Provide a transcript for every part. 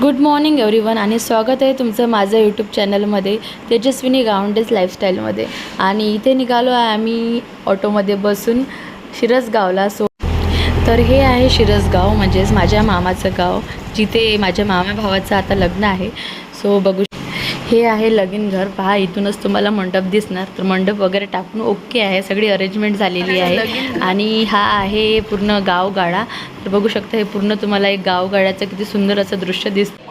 Good morning everyone आणि स्वागत आहे तुमचं माझं यूट्यूब चॅनलमध्ये तेजस्विनी गावंडेज लाईफस्टाईलमध्ये आणि इथे निघालो आहे आम्ही ऑटोमध्ये बसून शिरसगावला. सो तर हे आहे शिरसगाव म्हणजेच माझ्या मामाचं गाव जिथे माझ्या मामा भावाचं आता लग्न आहे. सो बघू हे आहे लगीन घर. पहा इथूनच तुम्हाला मंडप दिसणार. तर मंडप वगैरे टाकून ओके आहे. सगळी अरेंजमेंट झालेली आहे. आणि हा आहे पूर्ण गावगाडा. तर बघू शकता हे पूर्ण तुम्हाला एक गावगाड्याचं किती सुंदर असं दृश्य दिसतं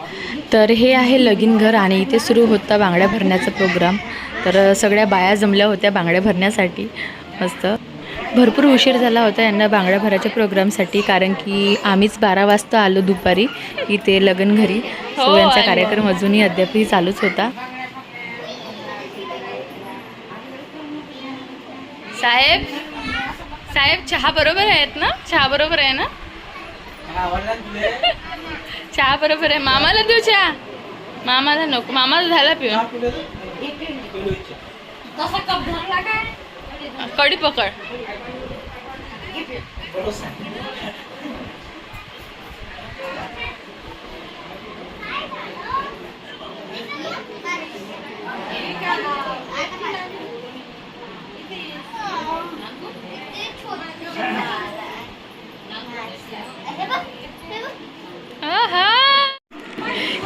तर हे आहे लगीन घर आणि इथे सुरू होता बांगड्या भरण्याचा प्रोग्राम तर सगळ्या बाया जमल्या होत्या बांगड्या भरण्यासाठी. मस्त. भरपूर उशीर झाला होता यांना बांगड्या भराच्या प्रोग्रामसाठी कारण की आम्हीच बारा वाजता आलो दुपारी इथे लगन घरी. सो यांचा कार्यक्रम अजूनही अद्यापही चालूच होता. साहेब साहेब चहा बरोबर आहेत ना? चहा बरोबर आहे ना? चहा बरोबर आहे. मामाला देऊ चहा? मामाला नको. मामाला झाला पिऊन. कडी पकड.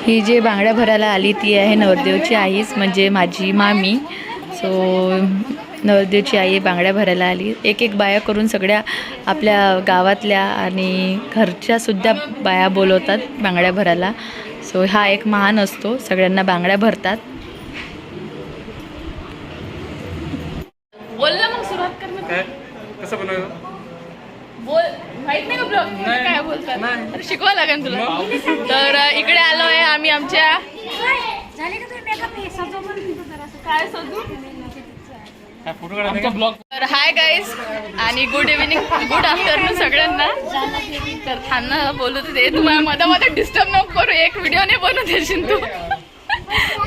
ही जे बांगड्या भरायला आली ती आहे नवरदेवची आईच म्हणजे माझी मामी. सो नवरदेवची आई बांगड्या भरायला आली. एक एक बाया करून सगळ्या आपल्या गावातल्या आणि घरच्यासुद्धा बाया बोलवतात बांगड्या भरायला. सो हा एक मान असतो. सगळ्यांना बांगड्या भरतात. बोल ना मग सुरुवात कर ना. काय? कसं बनवायचं बोल. माहीत नाही का ब्लॉग? नाही. काय बोलतात? शिकवा लागेल तुला. तर इकडे आलो आहे आम्ही आमच्या काय? सजू काय फोटो काढायचा ब्लॉग तर हाय गाईज आणि गुड इव्हिनिंग गुड आफ्टरनून सगळ्यांना. तर थांबा बोलत होते तुम्हाला मध्ये मध्ये डिस्टर्ब नको करू. एक व्हिडिओ नाही बनवू देशील तू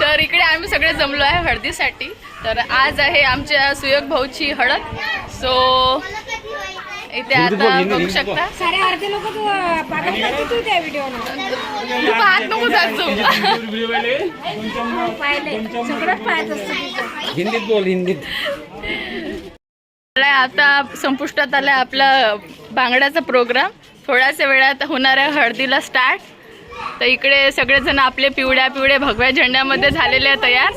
तर इकडे आम्ही सगळे जमलो आहे हळदीसाठी. तर आज आहे आमच्या सुयोग भाऊची हळद. सो इथे आता बघू शकता. सारे अर्धे लोक तू तू त्या व्हिडिओ तू पाहत नको जायचो पाहिले सगळंच पाहत असतं हिंदीत बोल हिंदीत. आता संपुष्टात आलाय आपला बांगड्याचा प्रोग्राम थोड्याशा वेळात होणार आहे हळदीला स्टार्ट तर इकडे सगळेजण आपले पिवळ्या पिवळ्या भगव्या झेंड्यामध्ये झालेले आहे तयार.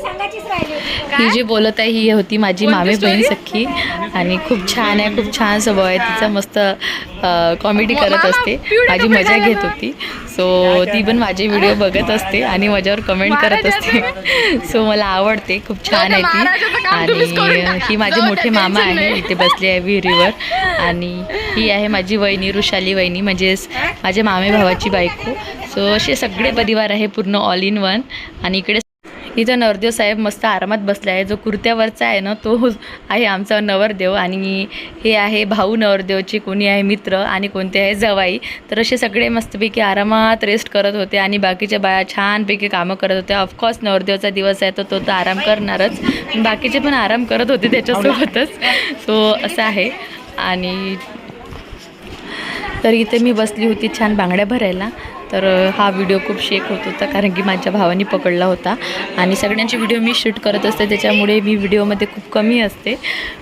ही जी बोलत आहे ही होती माझी मामी बहीण सख्खी. आणि खूप छान आहे खूप छान स्वभाव आहे. तिचा मस्त कॉमेडी करत असते. माझी मजा घेत होती. सो ती पण माझे व्हिडिओ बघत असते आणि माझ्यावर कमेंट करत असते. सो मला आवडते. खूप छान आहे ती. आणि ही माझे मोठे मामा आहे. इथे बसले आहे विहिरीवर. आणि ही आहे माझी वहिनी रुशाली वहिनी. म्हणजेच माझ्या मामे भावाची बायको. सो असे सगळे परिवार आहे पूर्ण ऑल इन वन आणि इकडे इथं नवरदेव साहेब मस्त आरामात बसला आहे जो कुर्त्यावरचा आहे ना तो आहे आमचा नवरदेव. आणि हे आहे भाऊ नवरदेवचे कोणी आहे मित्र आणि कोणते आहे जवाई. तर असे सगळे मस्तपैकी आरामात रेस्ट करत होते आणि बाकीच्या बाया छानपैकी कामं करत होत्या. ऑफकोर्स नवरदेवचा दिवस आहे तर तो तर आराम करणारच. बाकीचे पण आराम करत होते त्याच्यासोबतच. सो असं आहे. आणि तर इथे मी बसली होती छान बांगड्या भरायला. तर हा व्हिडिओ खूप शेक होत होता कारण की माझ्या भावाने पकडला होता. आणि सगळ्यांचे व्हिडिओ मी शूट करत असते त्याच्यामुळे मी व्हिडिओमध्ये खूप कमी असते.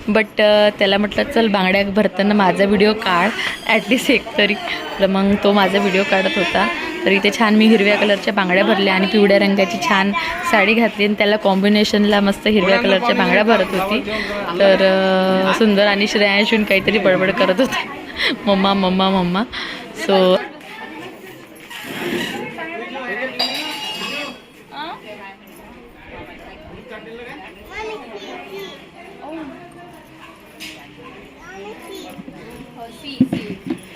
बट त्याला म्हटलं चल बांगड्या भरताना माझा व्हिडिओ काढ ॲटलिस्ट एक तरी. तर मग तो माझा व्हिडिओ काढत होता. तर इथे छान मी हिरव्या कलरच्या बांगड्या भरल्या आणि पिवळ्या रंगाची छान साडी घातली आणि त्याला कॉम्बिनेशनला मस्त हिरव्या कलरच्या बांगड्या भरत होती. तर सुंदर आणि श्रेयांशून काहीतरी बडबड करत होते. Mamma mamma mamma. सो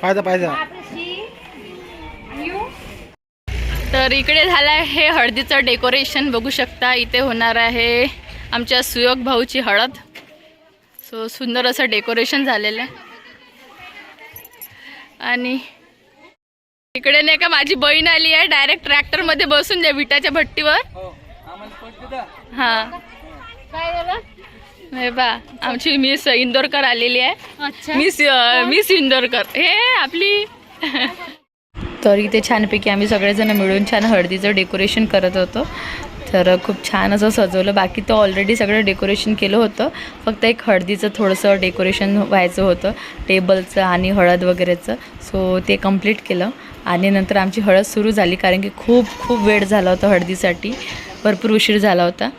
पाहिजे पाहिजे. तर इकडे झालं आहे हे हळदीचं डेकोरेशन. बघू शकता इथे होणार आहे आमच्या सुयोग भाऊची हळद. सो सुंदर असं डेकोरेशन झालेलं आहे. आणि इकडे नाही का माझी बहीण आली आहे डायरेक्ट ट्रॅक्टरमध्ये बसून त्या विटाच्या भट्टीवर. हां काय झालं हे. बा आमची मिस इंदोरकर आलेली आहे. Miss miss Indorkar. हे आपली. तर इथे छानपैकी आम्ही सगळेजण मिळून छान हळदीचं डेकोरेशन करत होतो. तर खूप छान असं सजवलं. बाकी तर ऑलरेडी सगळं डेकोरेशन केलं होतं. फक्त एक हळदीचं थोडंसं डेकोरेशन व्हायचं होतं. टेबलचं आणि हळद वगैरेचं. सो ते कंप्लीट केलं. आणि नंतर आमची हळद सुरू झाली कारण की खूप खूप वेळ झाला होता हळदीसाठी. भरपूर उशीर झाला होता.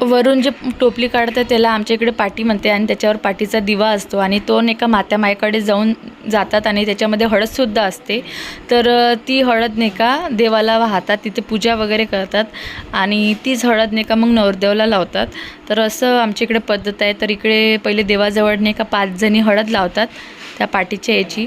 वरून जे टोपली काढतं त्याला आमच्या इकडे पाटी म्हणते आणि त्याच्यावर पाटीचा दिवा असतो आणि तो एका मात्या मायकडे जाऊन जातात आणि त्याच्यामध्ये हळदसुद्धा असते. तर ती हळद नाही का देवाला वाहतात तिथे पूजा वगैरे करतात आणि तीच हळद नाही का मग नवरदेवाला लावतात. तर असं आमच्या इकडे पद्धत आहे. तर इकडे पहिले देवाजवळ नाही का पाचजणी हळद लावतात त्या पाटीच्या याची.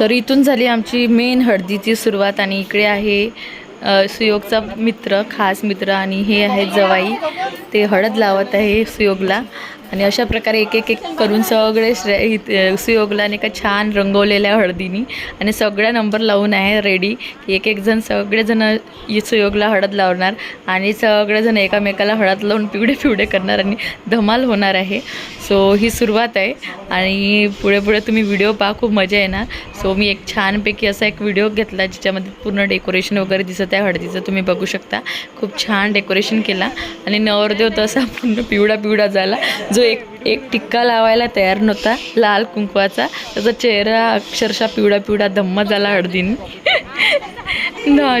तर इथून झाली आमची मेन हळदीची सुरुवात आणि इकडे आहे सुयोगचा मित्र खास मित्र आणि हे आहे जवाई. ते हळद लावत आहे सुयोगला. आणि अशा प्रकारे एक एक एक करून सगळे श्रे इथे सुयोगला आणि का छान रंगवलेल्या हळदीनी आणि सगळ्या नंबर लावून आहे रेडी एक एक जण सगळेजण सुयोगला हळद लावणार आणि सगळेजण एकामेकाला हळद लावून पिवडे पिवडे करणार आणि धमाल होणार आहे. सो ही सुरुवात आहे आणि पुढे पुढे तुम्ही व्हिडिओ पहा खूप मजा येणार. सो मी एक छानपैकी असा एक व्हिडिओ घेतला ज्याच्यामध्ये पूर्ण डेकोरेशन वगैरे दिसत आहे हळदीचं तुम्ही बघू शकता. खूप छान डेकोरेशन केला आणि नवरदेव तसा पूर्ण पिवळा पिवळा झाला. जो एक एक टिक्का लावायला तयार नव्हता. लाल कुंकवाचा. त्याचा चेहरा अक्षरशः पिवळा पिवळा धम्म झाला हळदीने.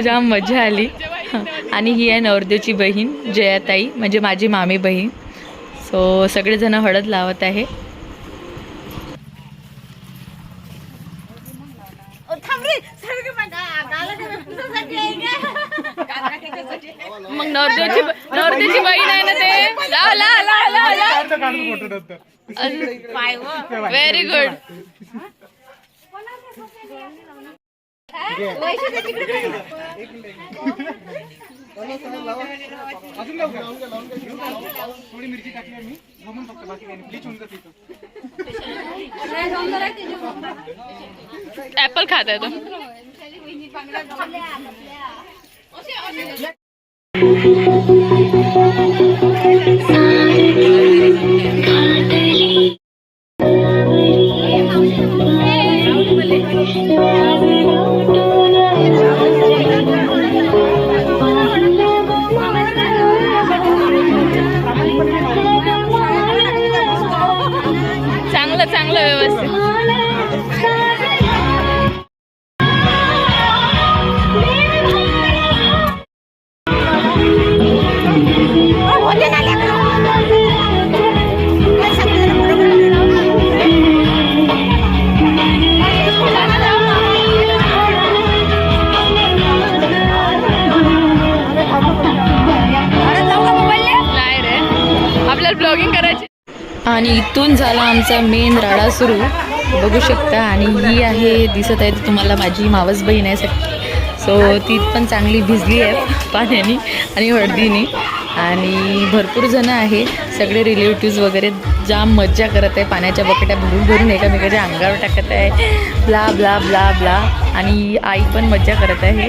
जाम मजा आली. आणि ही आहे नवरदेवची बहीण जयाताई म्हणजे माझी मामी बहीण. सो सगळेजण हळद लावत आहे. मग नवरदेवची नवरदेवची बहीण आहे ना लाव लाव लाव व्हेरी गुड थोडी मिरची टाकली आम्ही. घुमून फक्त बाकी काही नाही. ब्लीच होऊन जाते. ऍपल खात आहे तो. इथून झाला आमचा मेन राडा सुरू. बघू शकता. आणि ही आहे दिसत आहे तुम्हाला माझी मावस बहीण आहे सगळी सो ती पण चांगली भिजली आहे पाण्याने आणि हळदीने. आणि भरपूर जणं आहे. सगळे रिलेटिव्ज वगैरे जाम मज्जा करत आहे. पाण्याच्या बकेट्या भरून भरून एकामेकाच्या अंगावर टाकत आहे. ब्ला ब्ला ब्ला ब्ला आणि आई पण मज्जा करत आहे.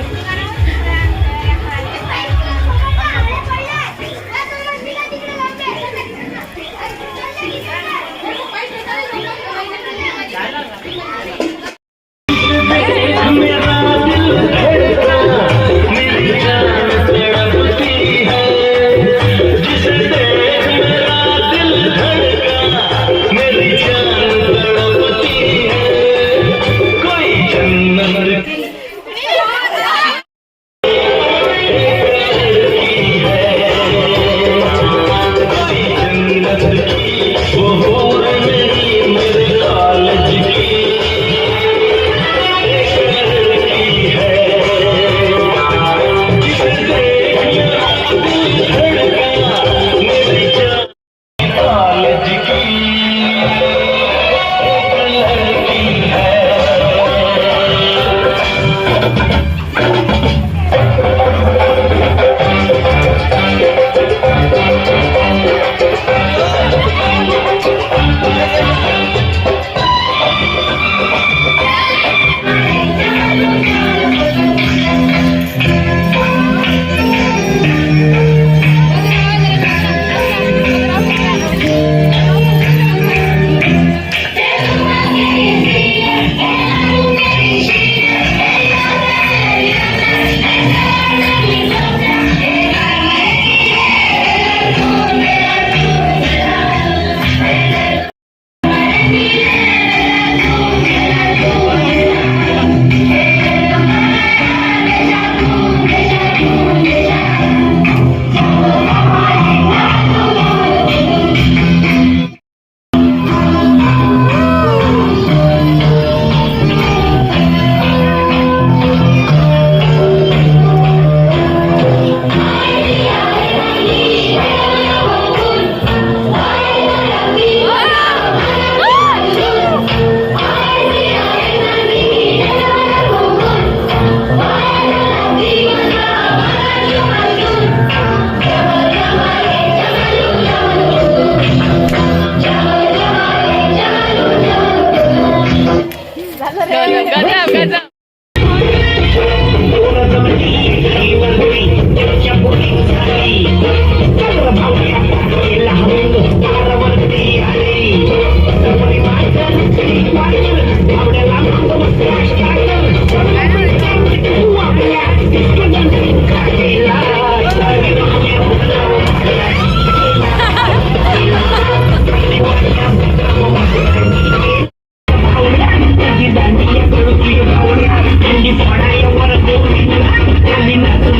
Kalimantan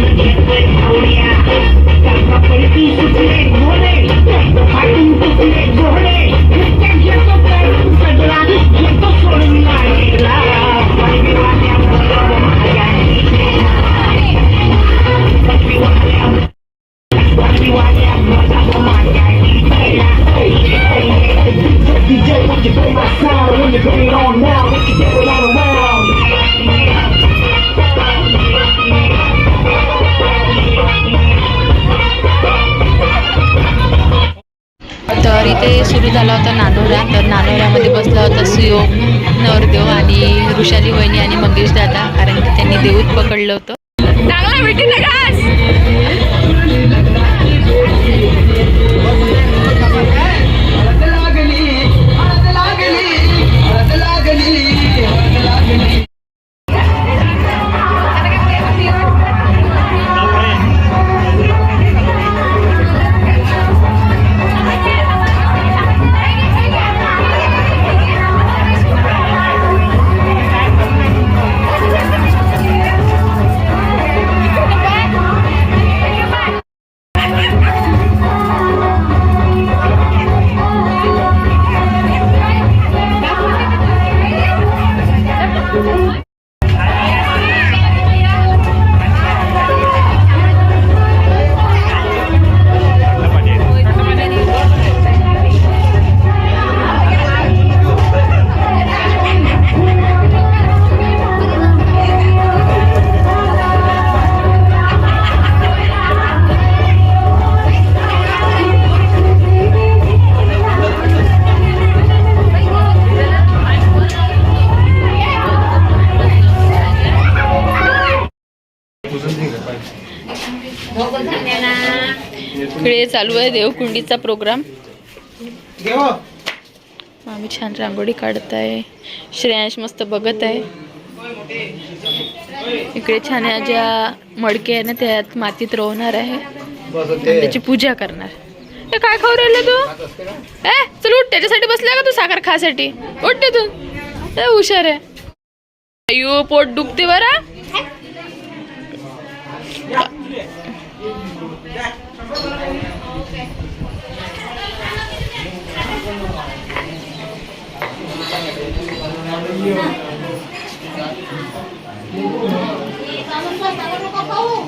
झाला होता नानोरा तर नानोऱ्यामध्ये बसला होता सुयोग नवरदेव आणि ऋषाली वहिनी आणि मंगेश दादा कारण की त्यांनी देऊत पकडलं होतं. इकडे चालू आहे देवकुंडीचा प्रोग्राम आम्ही छान रांगोळी काढत आहे श्रेयांश मस्त बघत आहे. इकडे छान या ज्या मडके आहे ना त्यात मातीत रोवणार आहे. त्याची पूजा करणार. काय खाऊ राहिलं तू? ए चल उठ त्याच्यासाठी बसला का तू साखर खासाठी? उठ तू हुशार आहे. अयो पोट दुखते बरा. Kamu kok tahu kok?